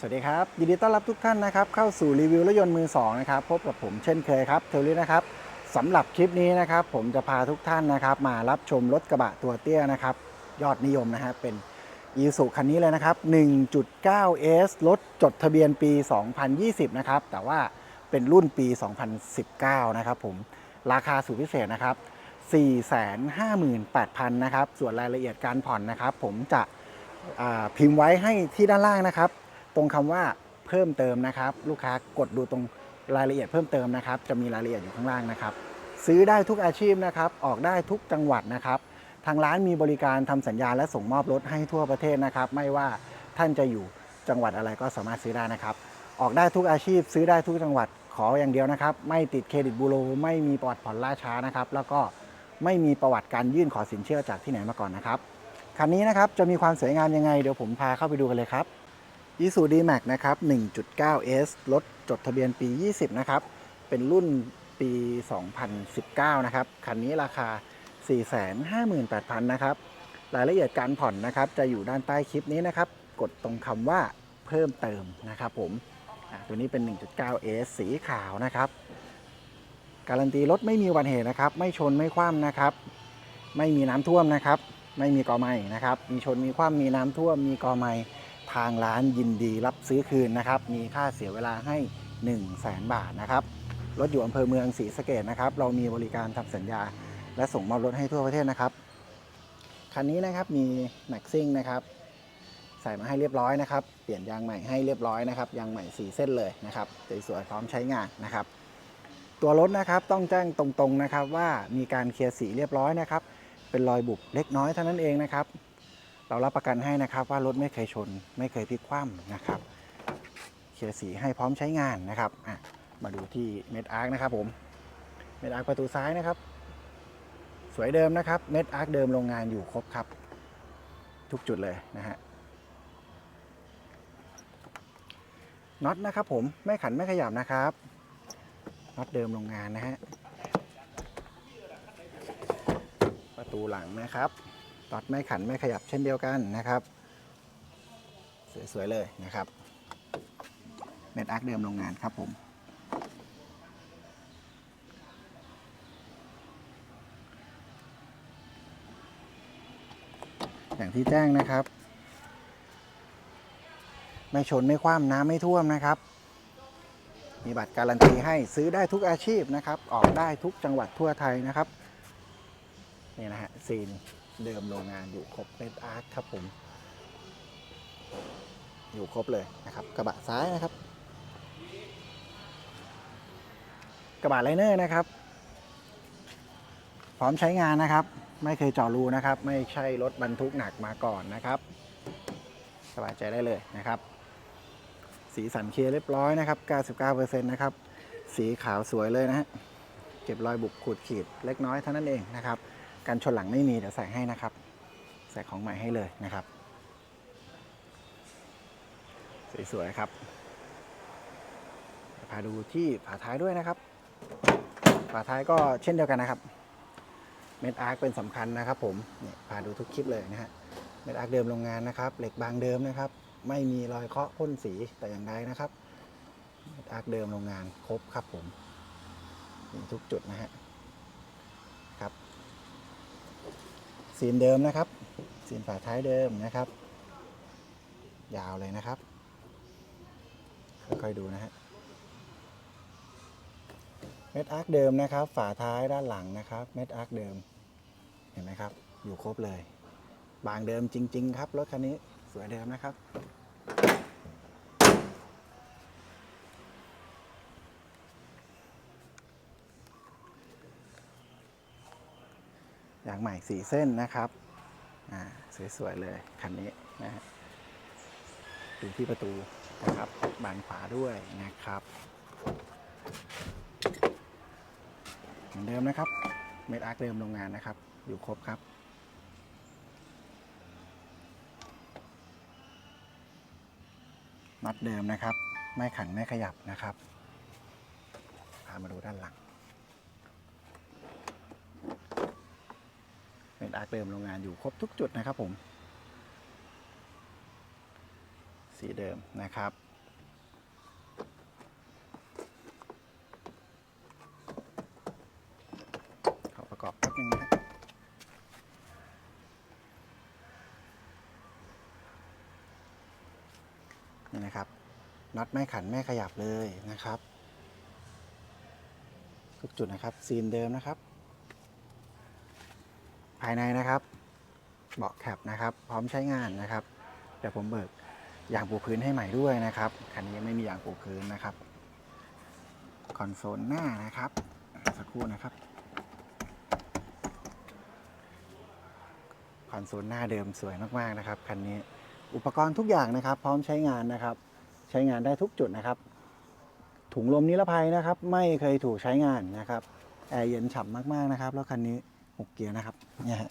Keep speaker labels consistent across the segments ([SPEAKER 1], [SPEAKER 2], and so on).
[SPEAKER 1] สวัสดีครับ ยินดีต้อนรับทุกท่านนะครับ เข้าสู่รีวิวรถยนต์มือสองนะครับ พบกับผมเช่นเคยครับเทลลี่นะครับสำหรับคลิปนี้นะครับ ผมจะพาทุกท่านนะครับ มารับชมรถกระบะตัวเตี้ยนะครับ ยอดนิยมนะฮะเป็นอีสุคันนี้เลยนะครับ 1.9S รถจดทะเบียนปี 2020 นะครับ แต่ว่าเป็นรุ่นปี 2019 นะครับผมราคาสุดพิเศษนะครับ 458,000 นะครับ ส่วนรายละเอียดการผ่อนนะครับ ผมจะพิมพ์ไว้ให้ที่ด้านล่างนะครับ รงคำว่าเพิ่มเติมนะครับ ลูกค้ากดดูตรงรายละเอียดเพิ่มเติมนะครับ จะมีรายละเอียดอยู่ข้างล่างนะครับ ซื้อได้ทุกอาชีพนะครับ ออกได้ทุกจังหวัดนะครับ ทางร้านมีบริการทำสัญญาและส่งมอบรถให้ทั่วประเทศนะครับ ไม่ว่าท่านจะอยู่จังหวัดอะไรก็สามารถซื้อได้นะครับ ออกได้ทุกอาชีพ ซื้อได้ทุกจังหวัดขออย่างเดียวนะครับ ไม่ติดเครดิตบูโรไม่มีประวัติผ่อนล่าช้านะครับ แล้วก็ไม่มีประวัติการยื่นขอสินเชื่อจากที่ไหนมาก่อนนะครับคันนี้นะครับจะมีความสวยงามยังไงเดี๋ยวผมพาเข้าไปดูกันเลยครับ i s u d m a x นะครับ 1.9S รถจดทะเบียนปี 20 นะครับ เป็นรุ่นปี 2019 นะครับ คันนี้ราคา 458,000 นะครับ รายละเอียดการผ่อนนะครับ จะอยู่ด้านใต้คลิปนี้นะครับ กดตรงคำว่าเพิ่มเติมนะครับผม ตัวนี้เป็น 1.9S สีขาวนะครับ การันตีรถไม่มีอุบัติเหตุนะครับ ไม่ชนไม่คว่ำนะครับ ไม่มีน้ำท่วมนะครับ ไม่มีกอไม้นะครับ มีชนมีคว่ำมีน้ำท่วม มีกอไม้ ทางร้านยินดีรับซื้อคืนนะครับ มีค่าเสียเวลาให้ 1 0 0 0 0แบาทนะครับ รถอยู่อำเภอเมืองศรีสะเกดนะครับ เรามีบริการทำสัญญา และส่งมอบรถให้ทั่วประเทศนะครับ คันนี้นะครับมีแม็กซิ่งนะครับ ใส่มาให้เรียบร้อยนะครับ เปลี่ยนยางใหม่ให้เรียบร้อยนะครับ ยางใหม่ 4 เส้นเลยนะครับ สวยๆพร้อมใช้งานนะครับ ตัวรถนะครับต้องแจ้งตรงๆนะครับว่ามีการเคลียร์สีเรียบร้อยนะครับ เป็นรอยบุบเล็กน้อยเท่านั้นเองนะครับ เรารับประกันให้นะครับว่ารถไม่เคยชน ไม่เคยพลิกคว่ำนะครับเคลียร์สีให้พร้อมใช้งานนะครับมาดูที่เม็ดอาร์คนะครับผมเม็ดอาร์คประตูซ้ายนะครับ สวยเดิมนะครับเม็ดอาร์คเดิมโรงงานอยู่ครบครับ ทุกจุดเลยนะฮะน็อตนะครับผมไม่ขันไม่ขยับนะครับน็อตเดิมโรงงานนะฮะประตูหลังนะครับ น็อตไม่ขันไม่ขยับเช่นเดียวกันนะครับ สวยๆเลยนะครับเม็ดอาร์คเดิมโรงงานครับผมอย่างที่แจ้งนะครับ ไม่ชนไม่คว่ำน้ำไม่ท่วมนะครับ มีบัตรการันตีให้ซื้อได้ทุกอาชีพนะครับ ออกได้ทุกจังหวัดทั่วไทยนะครับ นี่นะฮะซีน เดิมโรงงานอยู่ครบเป็นอาร์ตครับผมอยู่ครบเลยนะครับ กระบะซ้ายนะครับ กระบะไลเนอร์นะครับ พร้อมใช้งานนะครับ ไม่เคยเจาะรูนะครับ ไม่ใช่รถบรรทุกหนักมาก่อนนะครับสบายใจได้เลยนะครับ สีสันเคลียร์เรียบร้อยนะครับ 99%นะครับ สีขาวสวยเลยนะฮะเก็บรอยบุบขูดขีดเล็กน้อยเท่านั้นเองนะครับ การชนหลังไม่มีเดี๋ยวใส่ให้นะครับ ใส่ของใหม่ให้เลยนะครับ สวยๆครับพาดูที่ฝาท้ายด้วยนะครับ ฝาท้ายก็เช่นเดียวกันนะครับ เม็ดอาร์คเป็นสำคัญนะครับ ผมเนี่ยพาดูทุกคลิปเลยนะฮะ เม็ดอาร์คเดิมโรงงานนะครับ เหล็กบางเดิมนะครับ ไม่มีรอยเคาะพ่นสีแต่อย่างใดนะครับ เม็ดอาร์คเดิมโรงงานครบครับผมทุกจุดนะฮะ ครับ สีนเดิมนะครับ สีนฝาท้ายเดิมนะครับ ยาวเลยนะครับ ค่อยๆดูนะฮะเม็ดอาร์คเดิมนะครับ ฝาท้ายด้านหลังนะครับ เม็ดอาร์คเดิม เห็นไหมครับ อยู่ครบเลย บางเดิมจริง ๆ ครับรถคันนี้สวยเดิมนะครับางใหม่สี่เส้นนะครับสวยๆเลยคันนี้นะฮะดูที่ประตูนะครับบานขวาด้วยนะครับเหมือนเดิมนะครับเม็ดอาร์คเดิมโรงงานนะครับ อยู่ครบครับน็อตเดิมนะครับ ไม่ขันไม่ขยับนะครับพามาดูด้านหลัง เป็นอาร์เดิมโรงงานอยู่ครบทุกจุดนะครับผม สีเดิมนะครับขอประกอบแป๊บนึงนะนี่นะครับน็อตไม่ขันไม่ขยับเลยนะครับ ทุกจุดนะครับซีนเดิมนะครับายในนะครับ เบาะแคปนะครับ พร้อมใช้งานนะครับ เดี๋ยวผมเบิกยางปูพื้นให้ใหม่ด้วยนะครับคันนี้ไม่มียางปูพื้นนะครับคอนโซลหน้านะครับสักครู่นะครับคอนโซลหน้าเดิมสวยมากๆนะครับคันนี้อุปกรณ์ทุกอย่างนะครับ พร้อมใช้งานนะครับ ใช้งานได้ทุกจุดนะครับ ถุงลมนิรภัยนะครับ ไม่เคยถูกใช้งานนะครับแอร์เย็นฉ่ำมากๆนะครับ แล้วคันนี้ หกเกียร์นะครับเนี่ยฮะ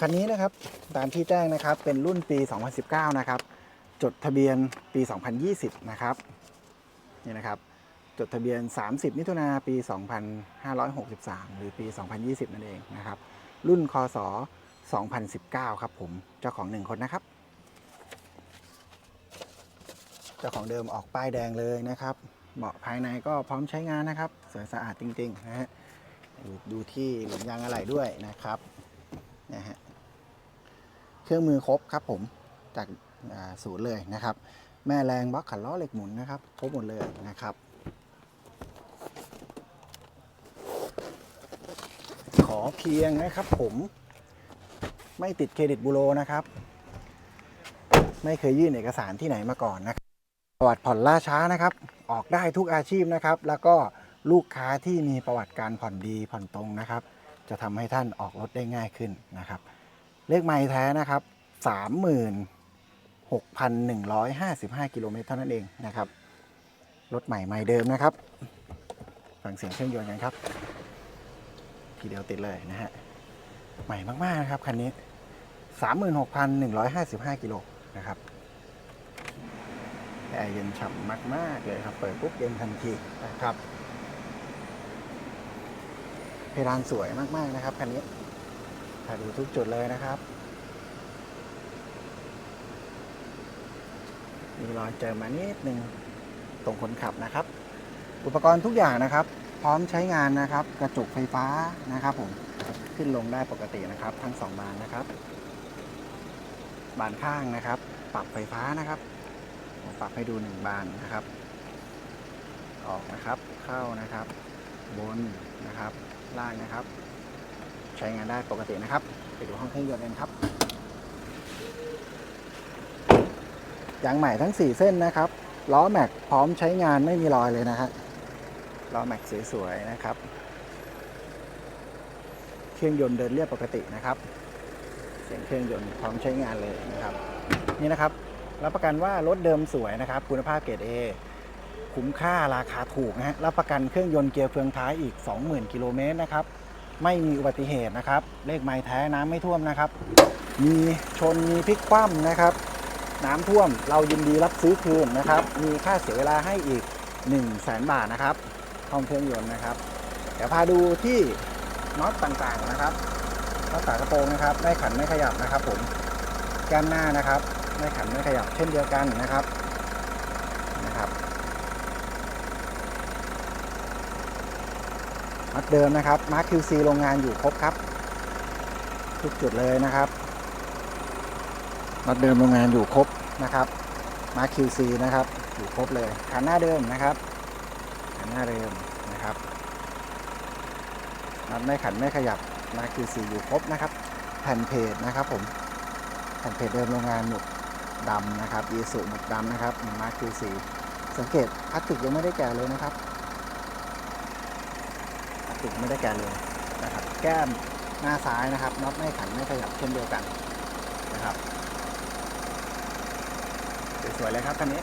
[SPEAKER 1] คันนี้นะครับตามที่แจ้งนะครับเป็นรุ่นปี 2019 นะครับ จดทะเบียนปี 2020 นะครับนี่นะครับจดทะเบียน 30 มิถุนาปี 2563 หรือปี 2020 นั่นเองนะครับ รุ่นคศ2019 ครับผมเจ้าของหนึ่งคนนะครับ เจ้าของเดิมออกป้ายแดงเลยนะครับเบาะภายในก็พร้อมใช้งานนะครับ สวยสะอาดจริง ๆ นะฮะ ดูที่หลุมยางอะไหล่ด้วยนะครับนะฮะเครื่องมือครบครับผมจากศูนย์เลยนะครับ แม่แรงบล็อกขันล้อเหล็กหมุนนะครับครบหมดเลยนะครับ ขอเพียงนะครับผมไม่ติดเครดิตบูโรนะครับ ไม่เคยยื่นเอกสารที่ไหนมาก่อนนะครับประวัติผ่อนล่าช้านะครับ ออกได้ทุกอาชีพนะครับ แล้วก็ ลูกค้าที่มีประวัติการผ่อนดีผ่อนตรงนะครับ จะทำให้ท่านออกรถได้ง่ายขึ้นนะครับ เลขไม้แท้นะครับ 36,155 กิโลเมตรเท่านั้นเองนะครับรถใหม่ไม่เดิมนะครับ ฟังเสียงเครื่องยนต์กันครับทีเดียวติดเลยนะฮะใหม่มาก ๆ นะครับคันนี้ 36,155 กิโลนะครับแอร์เย็นฉ่ำมาก ๆ เลยครับ เปิดปุ๊บเย็นทันทีนะครับ เพดานสวยมากๆนะครับคันนี้ถ่ายดูทุกจุดเลยนะครับ มีรอยเจอมานิดนึงตรงคนขับนะครับ อุปกรณ์ทุกอย่างนะครับ พร้อมใช้งานนะครับ กระจกไฟฟ้านะครับผมขึ้นลงได้ปกตินะครับ ทั้งสองบานนะครับ บานข้างนะครับ ปรับไฟฟ้านะครับผมปรับให้ดูหนึ่งบานนะครับ ออกนะครับเข้านะครับ บนนะครับ ล่างนะครับ ใช้งานได้ปกตินะครับ ไปดูห้องเครื่องยนต์กันครับยางใหม่ทั้ง 4 เส้นนะครับล้อแม็กพร้อมใช้งานไม่มีรอยเลยนะฮะล้อแม็กสวยๆนะครับ เครื่องยนต์เดินเรียบปกตินะครับ เสียงเครื่องยนต์พร้อมใช้งานเลยนะครับ นี่นะครับรับประกันว่ารถเดิมสวยนะครับ คุณภาพเกรด A คุ้มค่าราคาถูกนะฮะรับประกันเครื่องยนต์เกียร์เฟืองท้ายอีก 20,000 กิโลเมตรนะครับ ไม่มีอุบัติเหตุนะครับ เลขไม้แท้น้ำไม่ท่วมนะครับ มีชนมีพลิกคว่ำนะครับ น้ำท่วมเรายินดีรับซื้อคืนนะครับ มีค่าเสียเวลาให้อีก 1 0 0 0 0แสนบาทนะครับห้องเครื่องยนต์นะครับ เดี๋ยวพาดูที่น็อตต่างๆนะครับน็อตฝากระโปรงนะครับไม่ขันไม่ขยับนะครับ ผมแก้มหน้านะครับไม่ขันไม่ขยับเช่นเดียวกันนะครับ มัดเดิมนะครับมาร์ค QC โรงงานอยู่ครบครับ ทุกจุดเลยนะครับมัดเดิมโรงงานอยู่ครบนะครับมาร์ค QC นะครับอยู่ครบเลยขันหน้าเดิมนะครับขันหน้าเดิมนะครับมัดไม่ขันไม่ขยับมาร์ค QC อยู่ครบนะครับ แผ่นเพจนะครับผมแผ่นเพจเดิมโรงงานหมุดดำนะครับอีสุหมุดดำนะครับมาร์คคิวซีสังเกตพลาสติกยังไม่ได้แกะเลยนะครับ ติไม่ได้แกะเลยนะครับ แก้มหน้าซ้ายนะครับน็อตไม่ขันไม่ขยับเช่นเดียวกันนะครับสวยๆเลยครับคันนี้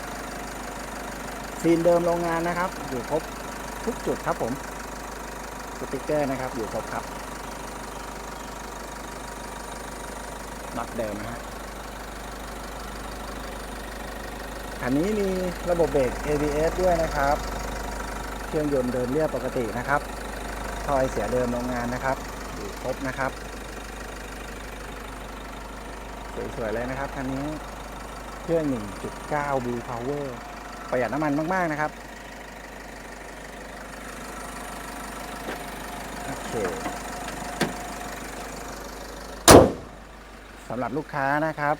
[SPEAKER 1] ซีนเดิมโรงงานนะครับ อยู่ครบทุกจุดครับผมสติกเกอร์นะครับ อยู่ครบครับน็อตเดิมนะฮะคันนี้มีระบบเบรก ABS ด้วยนะครับ เครื่องยนต์เดินเรียบปกตินะครับ ทอยเสียเดิมโรงงานนะครับอยู่ครบนะครับ สวยๆเลยนะครับคันนี้เครื่อง 1.9 Blue Power ประหยัดน้ำมันมากๆนะครับ โอเคสำหรับลูกค้านะครับ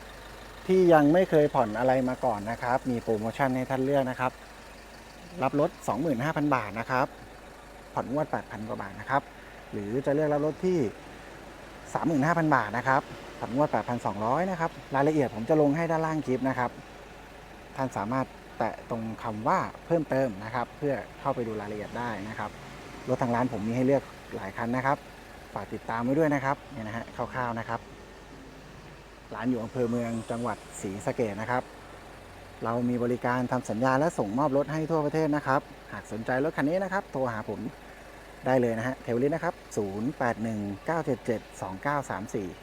[SPEAKER 1] ที่ยังไม่เคยผ่อนอะไรมาก่อนนะครับ มีโปรโมชั่นให้ท่านเลือกนะครับ รับรถ25,000 บาทนะครับ ผ่อนงวด 8,000 กว่าบาทนะครับ หรือจะเลือกรับรถที่ 35,000 บาทนะครับ ผ่อนงวด 8,200 นะครับ รายละเอียดผมจะลงให้ด้านล่างคลิปนะครับ ท่านสามารถแตะตรงคำว่าเพิ่มเติมนะครับ เพื่อเข้าไปดูรายละเอียดได้นะครับ รถทางร้านผมมีให้เลือกหลายคันนะครับ ฝากติดตามไว้ด้วยนะครับ เนี่ยนะฮะคร่าวๆนะครับ ร้านอยู่อำเภอเมืองจังหวัดศรีสะเกดนะครับเรามีบริการทำสัญญาและส่งมอบรถให้ทั่วประเทศนะครับ หากสนใจรถคันนี้นะครับ โทรหาผม ได้เลยนะฮะเทวลิสนะครับ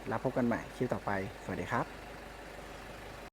[SPEAKER 1] 0819772934แล้วพบกันใหม่คลิปต่อไป สวัสดีครับ